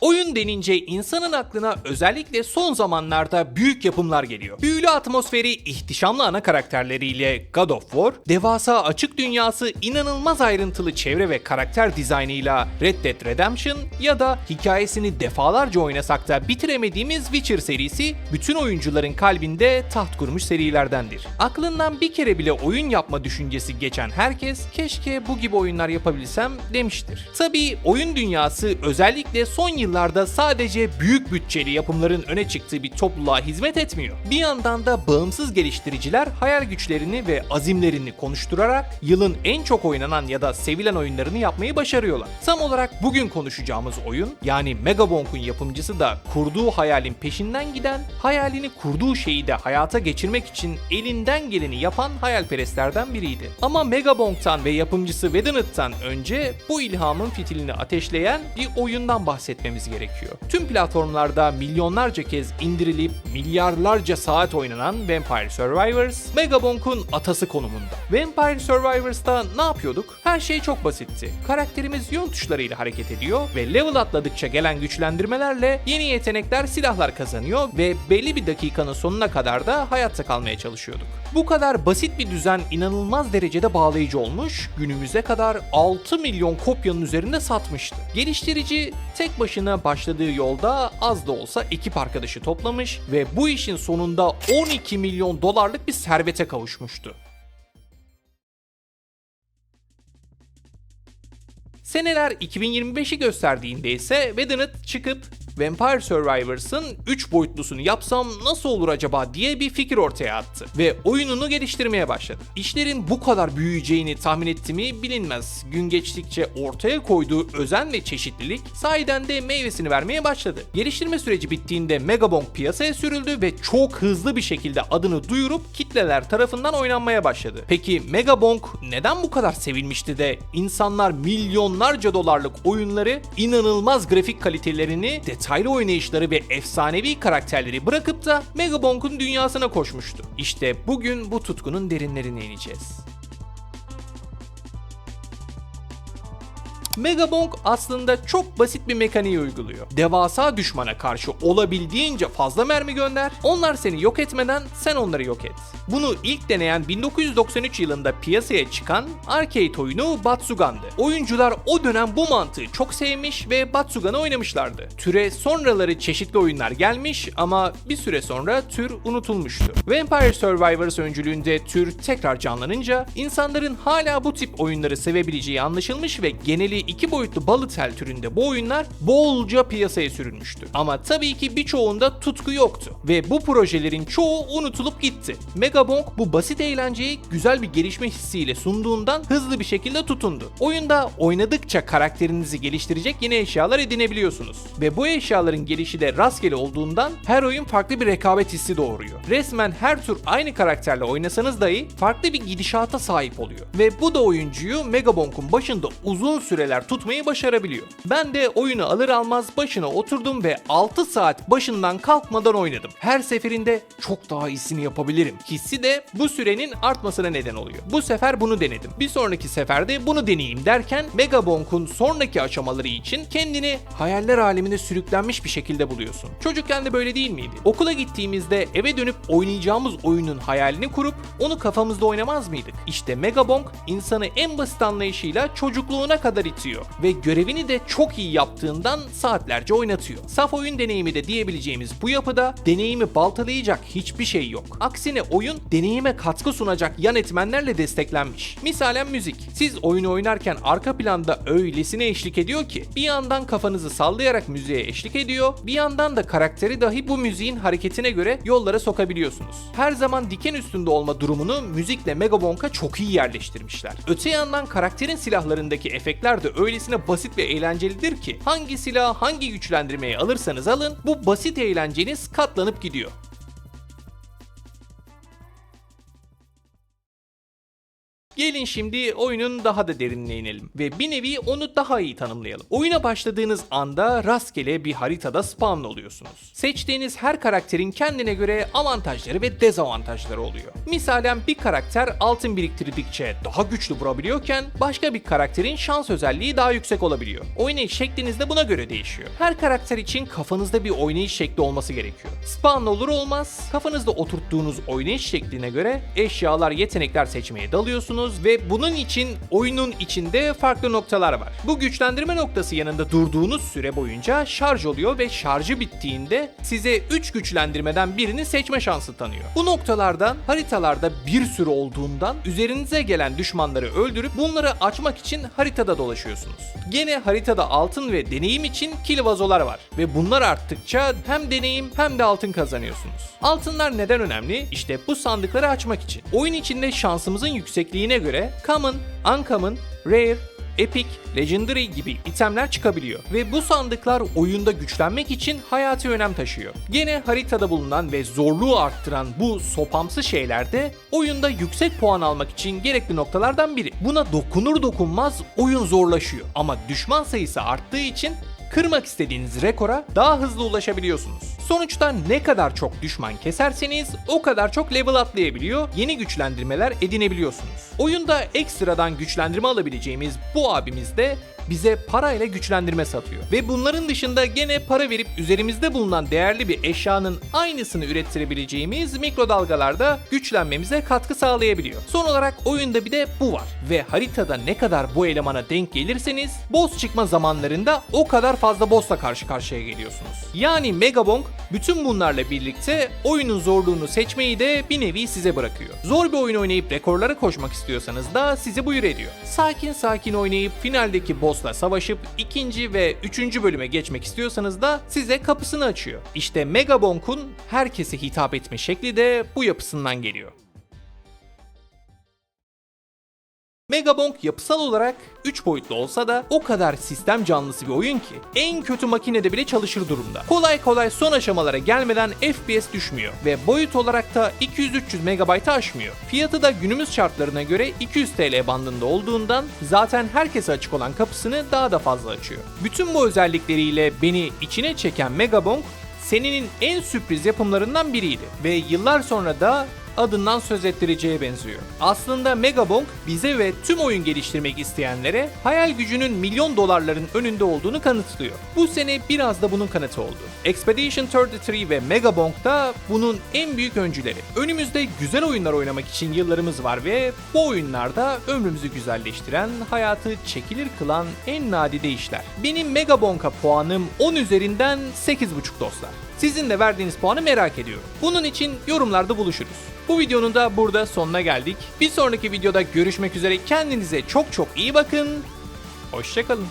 Oyun denince insanın aklına özellikle son zamanlarda büyük yapımlar geliyor. Büyülü atmosferi, ihtişamlı ana karakterleriyle God of War, devasa açık dünyası, inanılmaz ayrıntılı çevre ve karakter dizaynıyla Red Dead Redemption ya da hikayesini defalarca oynasak da bitiremediğimiz Witcher serisi bütün oyuncuların kalbinde taht kurmuş serilerdendir. Aklından bir kere bile oyun yapma düşüncesi geçen herkes keşke bu gibi oyunlar yapabilsem demiştir. Tabii oyun dünyası özellikle son yıllarda sadece büyük bütçeli yapımların öne çıktığı bir topluluğa hizmet etmiyor. Bir yandan da bağımsız geliştiriciler hayal güçlerini ve azimlerini konuşturarak yılın en çok oynanan ya da sevilen oyunlarını yapmayı başarıyorlar. Tam olarak bugün konuşacağımız oyun yani Megabonk'un yapımcısı da kurduğu hayalin peşinden giden, hayalini kurduğu şeyi de hayata geçirmek için elinden geleni yapan hayalperestlerden biriydi. Ama Megabonk'tan ve yapımcısı Vedant'tan önce bu ilhamın fitilini ateşleyen bir oyundan bahsetmemiz gerekiyor. Tüm platformlarda milyonlarca kez indirilip milyarlarca saat oynanan Vampire Survivors, Megabonk'un atası konumunda. Vampire Survivors'ta ne yapıyorduk? Her şey çok basitti. Karakterimiz yön tuşlarıyla hareket ediyor ve level atladıkça gelen güçlendirmelerle yeni yetenekler, silahlar kazanıyor ve belli bir dakikanın sonuna kadar da hayatta kalmaya çalışıyorduk. Bu kadar basit bir düzen inanılmaz derecede bağlayıcı olmuş, günümüze kadar 6 milyon kopyanın üzerinde satmıştı. Geliştirici tek başına başladığı yolda az da olsa ekip arkadaşı toplamış ve bu işin sonunda 12 milyon dolarlık bir servete kavuşmuştu. Seneler 2025'i gösterdiğinde ise Vedant çıkıp Vampire Survivors'ın 3 boyutlusunu yapsam nasıl olur acaba diye bir fikir ortaya attı ve oyununu geliştirmeye başladı. İşlerin bu kadar büyüyeceğini tahmin etti mi bilinmez. Gün geçtikçe ortaya koyduğu özen ve çeşitlilik sahiden de meyvesini vermeye başladı. Geliştirme süreci bittiğinde Megabonk piyasaya sürüldü ve çok hızlı bir şekilde adını duyurup kitleler tarafından oynanmaya başladı. Peki Megabonk neden bu kadar sevilmişti de insanlar milyonlarca dolarlık oyunları inanılmaz grafik kalitelerini, detaylı oynayışları ve efsanevi karakterleri bırakıp da Megabonk'un dünyasına koşmuştu. İşte bugün bu tutkunun derinlerine ineceğiz. Megabonk aslında çok basit bir mekaniği uyguluyor. Devasa düşmana karşı olabildiğince fazla mermi gönder, onlar seni yok etmeden sen onları yok et. Bunu ilk deneyen 1993 yılında piyasaya çıkan arcade oyunu Batsugan'dı. Oyuncular o dönem bu mantığı çok sevmiş ve Batsugan'ı oynamışlardı. Türe sonraları çeşitli oyunlar gelmiş ama bir süre sonra tür unutulmuştu. Vampire Survivors öncülüğünde tür tekrar canlanınca insanların hala bu tip oyunları sevebileceği anlaşılmış ve geneli iki boyutlu bullet hell türünde bu oyunlar bolca piyasaya sürülmüştü. Ama tabii ki birçoğunda tutku yoktu ve bu projelerin çoğu unutulup gitti. Megabonk bu basit eğlenceyi güzel bir gelişme hissiyle sunduğundan hızlı bir şekilde tutundu. Oyunda oynadıkça karakterinizi geliştirecek yeni eşyalar edinebiliyorsunuz. Ve bu eşyaların gelişi de rastgele olduğundan her oyun farklı bir rekabet hissi doğuruyor. Resmen her tur aynı karakterle oynasanız dahi farklı bir gidişata sahip oluyor. Ve bu da oyuncuyu Megabonk'un başında uzun süreler tutmayı başarabiliyor. Ben de oyunu alır almaz başına oturdum ve 6 saat başından kalkmadan oynadım. Her seferinde çok daha iyisini yapabilirim hissi de bu sürenin artmasına neden oluyor. Bu sefer bunu denedim. Bir sonraki seferde bunu deneyeyim derken Megabonk'un sonraki aşamaları için kendini hayaller alemine sürüklenmiş bir şekilde buluyorsun. Çocukken de böyle değil miydi? Okula gittiğimizde eve dönüp oynayacağımız oyunun hayalini kurup onu kafamızda oynamaz mıydık? İşte Megabonk insanı en basit anlayışıyla çocukluğuna kadar itiyor ve görevini de çok iyi yaptığından saatlerce oynatıyor. Saf oyun deneyimi de diyebileceğimiz bu yapıda deneyimi baltalayacak hiçbir şey yok. Aksine oyun deneyime katkı sunacak yan etmenlerle desteklenmiş. Misalen müzik. Siz oyunu oynarken arka planda öylesine eşlik ediyor ki bir yandan kafanızı sallayarak müziğe eşlik ediyor, bir yandan da karakteri dahi bu müziğin hareketine göre yollara sokabiliyorsunuz. Her zaman diken üstünde olma durumunu müzikle Megabonk'a çok iyi yerleştirmişler. Öte yandan karakterin silahlarındaki efektler de öylesine basit ve eğlencelidir ki hangi silah hangi güçlendirmeyi alırsanız alın bu basit eğlenceniz katlanıp gidiyor. Gelin şimdi oyunun daha da derinine inelim ve bir nevi onu daha iyi tanımlayalım. Oyuna başladığınız anda rastgele bir haritada spawn oluyorsunuz. Seçtiğiniz her karakterin kendine göre avantajları ve dezavantajları oluyor. Misalen bir karakter altın biriktirdikçe daha güçlü vurabiliyorken başka bir karakterin şans özelliği daha yüksek olabiliyor. Oynayış şekliniz de buna göre değişiyor. Her karakter için kafanızda bir oynayış şekli olması gerekiyor. Spawn olur olmaz kafanızda oturttuğunuz oynayış şekline göre eşyalar, yetenekler seçmeye dalıyorsunuz ve bunun için oyunun içinde farklı noktalar var. Bu güçlendirme noktası yanında durduğunuz süre boyunca şarj oluyor ve şarjı bittiğinde size 3 güçlendirmeden birini seçme şansı tanıyor. Bu noktalardan haritalarda bir sürü olduğundan üzerinize gelen düşmanları öldürüp bunları açmak için haritada dolaşıyorsunuz. Gene haritada altın ve deneyim için kill vazolar var ve bunlar arttıkça hem deneyim hem de altın kazanıyorsunuz. Altınlar neden önemli? İşte bu sandıkları açmak için. Oyun içinde şansımızın yüksekliğine göre common, uncommon, rare, Epic, Legendary gibi itemler çıkabiliyor ve bu sandıklar oyunda güçlenmek için hayati önem taşıyor. Gene haritada bulunan ve zorluğu arttıran bu sopamsı şeyler de oyunda yüksek puan almak için gerekli noktalardan biri. Buna dokunur dokunmaz oyun zorlaşıyor ama düşman sayısı arttığı için kırmak istediğiniz rekora daha hızlı ulaşabiliyorsunuz. Sonuçta ne kadar çok düşman keserseniz o kadar çok level atlayabiliyor, yeni güçlendirmeler edinebiliyorsunuz. Oyunda ekstradan güçlendirme alabileceğimiz bu abimiz de bize parayla güçlendirme satıyor. Ve bunların dışında gene para verip üzerimizde bulunan değerli bir eşyanın aynısını ürettirebileceğimiz mikrodalgalarda güçlenmemize katkı sağlayabiliyor. Son olarak oyunda bir de bu var. Ve haritada ne kadar bu elemana denk gelirseniz boss çıkma zamanlarında o kadar fazla bossla karşı karşıya geliyorsunuz. Yani Megabong bütün bunlarla birlikte oyunun zorluğunu seçmeyi de bir nevi size bırakıyor. Zor bir oyun oynayıp rekorlara koşmak istiyorsanız da sizi buyur ediyor. Sakin sakin oynayıp finaldeki bossla savaşıp ikinci ve üçüncü bölüme geçmek istiyorsanız da size kapısını açıyor. İşte Megabong'un herkese hitap etme şekli de bu yapısından geliyor. Megabong yapısal olarak 3 boyutlu olsa da o kadar sistem canlısı bir oyun ki en kötü makinede bile çalışır durumda. Kolay kolay son aşamalara gelmeden FPS düşmüyor ve boyut olarak da 200-300 MB'ı aşmıyor. Fiyatı da günümüz şartlarına göre 200 TL bandında olduğundan zaten herkese açık olan kapısını daha da fazla açıyor. Bütün bu özellikleriyle beni içine çeken Megabong seninin en sürpriz yapımlarından biriydi ve yıllar sonra da adından söz ettireceğe benziyor. Aslında Megabong bize ve tüm oyun geliştirmek isteyenlere hayal gücünün milyon dolarların önünde olduğunu kanıtlıyor. Bu sene biraz da bunun kanıtı oldu. Expedition 33 ve Megabong da bunun en büyük öncüleri. Önümüzde güzel oyunlar oynamak için yıllarımız var ve bu oyunlarda ömrümüzü güzelleştiren, hayatı çekilir kılan en nadide işler. Benim Megabong'a puanım 10 üzerinden 8,5 dostlar. Sizin de verdiğiniz puanı merak ediyorum. Bunun için yorumlarda buluşuruz. Bu videonun da burada sonuna geldik. Bir sonraki videoda görüşmek üzere. Kendinize çok çok iyi bakın. Hoşçakalın.